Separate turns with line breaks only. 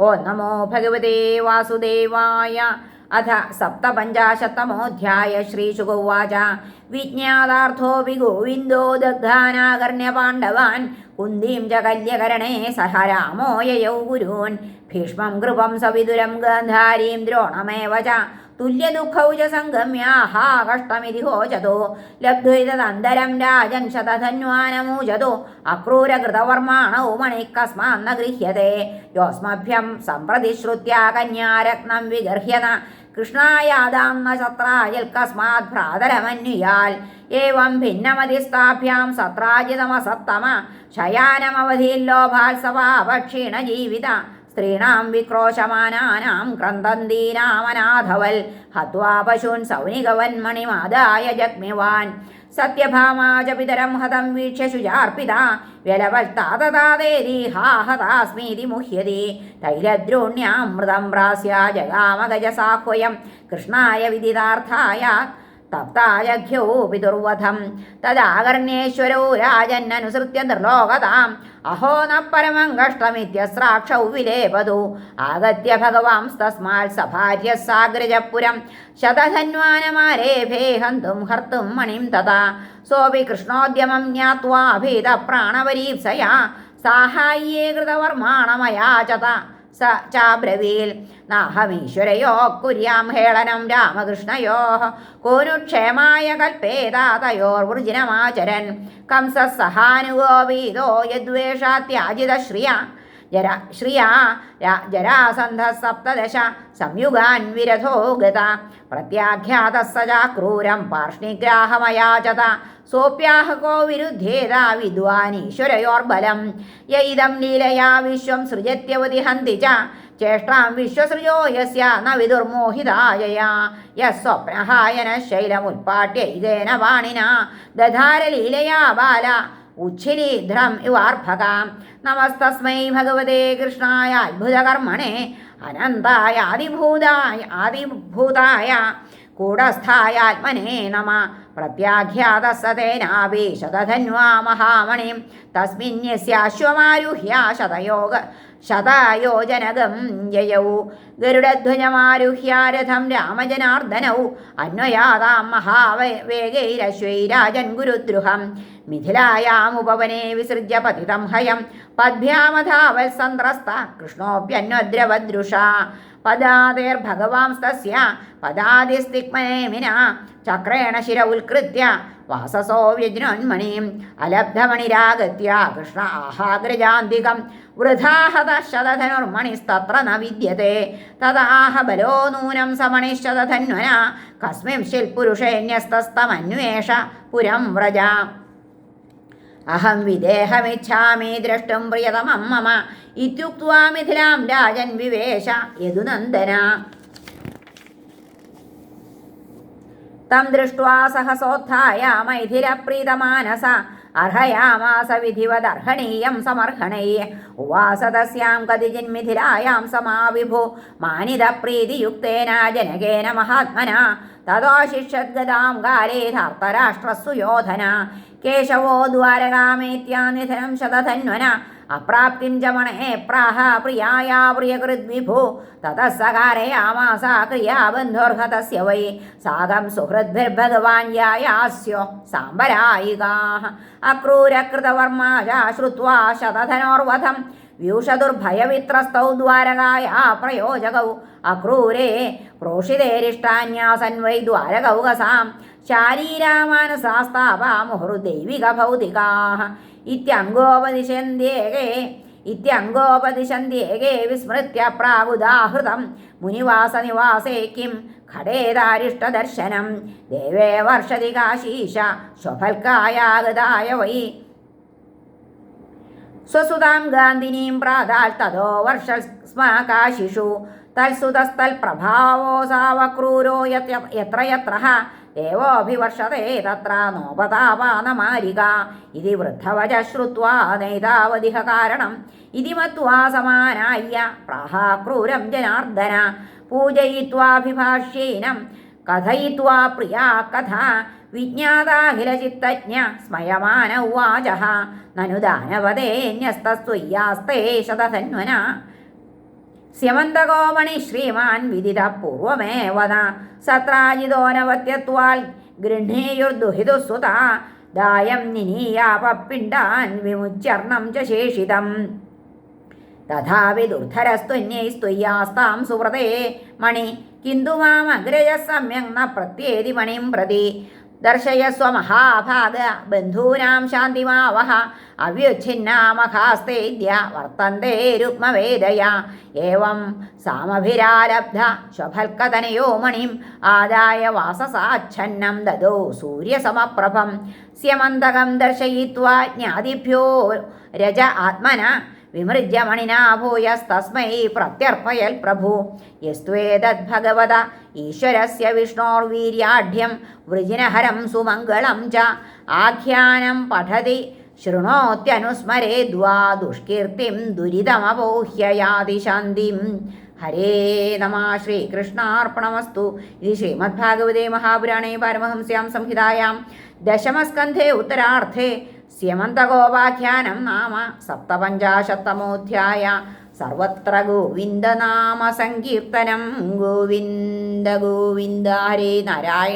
ഓ നമോ ഭഗവതേ വാസുദേവായ. അഥ സപ്തപഞ്ചാശത്തമോധ്യായ ശ്രീശുഗോവാച വിജ്ഞാതാർത്ഥോപി ഗോവിന്ദോ ദഗ്ധാനാകർണ്യ പാണ്ഡവാൻ. കുന്തിം ച സഹ രാമോ യയൗ ഗുരൂൻ. ഭീഷ്മം കൃപം സവിതുരം ഗാന്ധാരീം ദ്രോണമേവ തുല്യദുഃഖൗ ഹോചതോ ലബ്ധുരിതന്തരം രാജൻ ശതധന്വാനമൂചതോ അക്രൂരകൃതവർമാണൗ മണിക്കസ്മാന്ന ഗൃഹ്യത്തെ യോസ്മഭ്യം സമ്പ്രതി ശ്രുത്യ കന്യാരത്നം വിഗർഹ്യത കൃഷ്ണായാദാന്ന ശത്രായൽ കസ്മാത് ഭ്രാതരമന്യുയാൽ ഏവം ഭിന്നമതിസ്ഥാഭ്യാം സത്രാജിതമസത്തമ ശയാനമവധില്ലോഭാത്സവാപക്ഷീണ ജീവിത സ്ത്രീണാം വിക്രോശമാനാനാം ക്രന്ദന്തീനാമനാഥവൽ ഹത്വാ പശൂൻ സൗനികവന്മണിമാതായ ജഗ്മിവാൻ. സത്യഭാമാച പിതരം ഹതം വീക്ഷ്യ ശുചാർപ്പിത. വ്യലവൽത്താതതാദേതി ഹാ ഹതാസ്മീതി മുഹ്യതി. തൈലദ്രോണ്യാമൃതം പ്രാസ്യ ജഗാമഗജസാഹ്വയം. കൃഷ്ണായ വിദിതാർത്ഥായ തപ്തായഘ്യോ പിതുർവധം തദാകർണ്യേശ്വരോ രാജന്നനുസൃത്യ നിർലോകതാം. അഹോ ന പരമം കഷ്ടമിത്യസ്രാക്ഷൗ വിലേപതു. ആഗത്യ ഭഗവാംസ്തസ്മാൽ സഭാര്യ സാഗ്രജപുരം. ശതധന്വാനമാരേഭേ ഹന്തും ഹർത്തും മണിം തഥാ. സോപി കൃഷ്ണോദ്യമം ജ്ഞാത്വാഭീത പ്രാണപരീപ്സയാ സാഹായ്യേ കൃതവർമാണമയാ ചത സ ചാബ്രവീൽ നാഹമീശ്വരയോ കുര്യാം ഹേളനം രാമകൃഷ്ണയോ. കോനുക്ഷേമായ കൽപ്പേതാതയോർവൃജിനമാചരൻ കംസ സഹാനുഗോപീതോ യദ്വേഷാത്യാജിത ശ്രിയ ജര ശ്രിയാ ജരാസന്ധ സപ്തദശ സംയുഗാൻവിരഥോ ഗത പ്രത്യാഖ്യാത സജാ ക്രൂരം പാർഷ്ണിഗ്രാഹമയാചത സോപ്യാഹകോ വിരുദ്ധേത വിദ്വാനീശ്വരയോർബലം യൈദം ലീലയാ വിശ്വം സൃജത്യവതി ഹന്തി ച ചേഷ്ടാം വിശ്വസൃജോ യസ്യ വിദുർമോഹിതായയാ യസ്വപ്നഹായന ശൈലമുൽപാട്യൈതേന വാണിന ദധാരലീലയാ ബാല ഉച്ഛിലീധ്രം ഇവാർഭകാം നമസ്തസ്മൈ ഭഗവതേ കൃഷ്ണായ അത്ഭുതകർമ്മണേ അനന്തായ ആദിഭൂതായ ആദിഭൂതായ കൂടസ്ഥായാത്മനേ നമ പ്രത്യാഖ്യാത സതേനാപി ശതധന്വാ മഹാമണിം തസ്മിന്യസ്യാശ്വമാരുഹ്യ ശതയോഗ ശതയോജനകം ജയൗ. ഗരുഡധ്വജമാരുഹ്യാരഥം രാമജനാർദ്ദനൗ. അന്വയാതാം മഹാവേഗൈരശ്വൈരാജൻ ഗുരുദ്രുഹം. മിഥിലായാമുപവനെ വിസൃജ്യ പതിതം ഹയം പദ്ഭ്യാമധാവത്സന്ത്രസ്ത കൃഷ്ണോപ്യന്വദ്രവദൃഷ പദാതേർഭഗവാംസ്തസ്യ പദാതിസ്തിക്മനേമിന ചക്രേണ ശിര ഉത്കൃത്യ വാസസോ വ്യജ്നോന്മണിയും അലബ്ധമണിരാഗത്യ കൃഷ്ണ ആഹാഗ്രജാന്തികം വൃഥാഹത ശതധനുർമണിസ്തത്ര ന വിദ്യത്തെ തദാഹ ബലോ നൂനം സമണിശതധന്വന കസ്മിംശിൽ പുരുഷേന്യസ്തസ്തമന്വേഷ പുരം വ്രജ. അഹം വിദേഹമിച്ഛാമി ദ്രഷ്ടും പ്രിയതമം മമ. ഇത്യുക്വാ മിഥിലാം രാജൻ വിവേശ. യദുനന്ദന. തം ദൃഷ്ട്വാ സഹസോത്ഥായ മൈഥിരപ്രീതമാനസ അർഹയാമാസ വിധിവദർഹണീയം സമർഹണൈ. ഉവാസതസ്യാം കതിജിന്മിഥിലായാം സമാവിഭു. മാനിതപ്രീതിയുക്തേന ജനകേന മഹാത്മന. തതോശിഷ്യദ്ഗതാം കാലേ ധാർത്തരാഷ്ട്രസ്സു യോധന കേശവോ ദ്വാരകാമേത്യാനിധനം ശതധന്വന. അപ്രാപ്തിം ച മണേ പ്രാഹ പ്രിയായാ തത സകാരേ സകാരയാമാസ ക്രിയാബന്ധോർഹതസ്യ വൈ. സാഗം സുഹൃദ്ഭിർഭഗവാൻ യായാസ്യോ സാമ്പരായികാः അക്രൂരകൃതവർമാജ ശ്രുത്വാ ശതധനോർവധം. വ്യൂഷദുർഭയവിത്രസ്തൗ ദ്വാരകായ പ്രയോജകൗ. അക്രൂരേ പ്രോഷിതേരിഷ്ടാന്യാസൻ വൈ ദ്വാരകൗകസാം. ശാരീരാമാനസാസ്താപാ മുഹുർദൈവികഭൗതികാः ഇത്യംഗോപദിശന്ത്യേകേ ഇത്യംഗോപദിശന്ത്യേകേ വിസ്മൃത്യ പ്രാഗുദാഹൃതം മുനിവാസനിവാസേ കിം ഖടേതാരിഷ്ടദർശനം ദേവേ വർഷതി കാശീശ സ്വഫൽക്കായാഗതായ വൈ സ്വസുതാം ഗാന്ധിനീം പ്രാതാൽ തതോ വർഷ സ്മ കാശിഷു തൽസുതസ്തൽപ്രഭാവോ സാവക്രൂരോ യത്ര യത്ര ദേവോഭിവർഷത്തെ തത്ര നോപതാപാനമാരിക ഇതി വൃദ്ധവച ശ്രുത്വാ നൈതാവതിഹ കാരണം ഇതി മത്വാ സമാനായ്യ പ്രാഹാക്രൂരം ജനാർദ്ദന പൂജയിത്വാഭിഭാഷ്യേനം കഥയിത്വാ പ്രിയാ കഥ വിജ്ഞാതാഖിലചിത്തജ്ഞ സ്മയമാന ഉവാച നനുദാനവതേ ദാനവദേന്യസ്തസ്ത്വയ്യാസ്തേ ശതധന്വന സ്യമന്തകോമണി ശ്രീമാൻ വിദിത പൂർവമേവത സത്രാജിതോനവത്യത്വാൽ ഗൃഹീയുർദുഹിതുസുത ദായം നിനീയാപിണ്ടാൻ വിമുച്ചർണം ച ശേഷിതം തഥാപി ദുർധരസ്ത്വന്യൈസ്ത്വയ്യാസ്താം സുഹൃതേ. മണി കിന്തു മാമഗ്രജ സമ്യക് ന പ്രത്യേതി മണിം പ്രതി. ദർശയസ്വ സ്വമഹാഭാഗ ബന്ധൂനാം ശാന്തിമാവഹ അവ്യുച്ഛിന്നാമഹാസ്തേദ്യ വർത്തന്തേ രുക്മവേദയ. ഏവം സാമഭിരാരബ്ധ സ്വഫൽക്കതനയോ മണിം ആദായ വാസസാച്ഛന്നം ദദോ സൂര്യസമപ്രഭം. സ്യമന്തകം ദർശയിത്വാ ജ്ഞാതിഭ്യോ രജ ആത്മന വിമൃജ്യ മണിനാ ഭൂയസ്തസ്മൈ പ്രത്യർപ്പയൽ പ്രഭു യസ്ത്വേതദ്ഭഗവത ഈശ്വരസ്യ വിഷ്ണോർവീര്യാഢ്യം. വൃജിനഹരം സുമംഗളം ച. ആഖ്യാനം പഠതി. ശൃണോത്യനുസ്മരേദ്വാ ദുഷ്കീർത്തിം ദുരിതമപോഹ്യയാതി ശാന്തിം ഹരേ നമ ശ്രീകൃഷ്ണാർപ്പണമസ്തു. ഇത് ശ്രീമദ്ഭാഗവതേ മഹാപുരാണേ പരമഹംസ്യാം സംഹിതായാം. ദശമസ്കന്ധേ ഉത്തരാർത്ഥേ. സ്യമന്തഗോപാഖ്യാനം നാമ സപ്തപഞ്ചാശത്തമോധ്യായ. സർവത്ര ഗോവിന്ദനാമ സങ്കീർത്തനം ഗോവിന്ദ ഗോവിന്ദ ഹരേ നാരായണ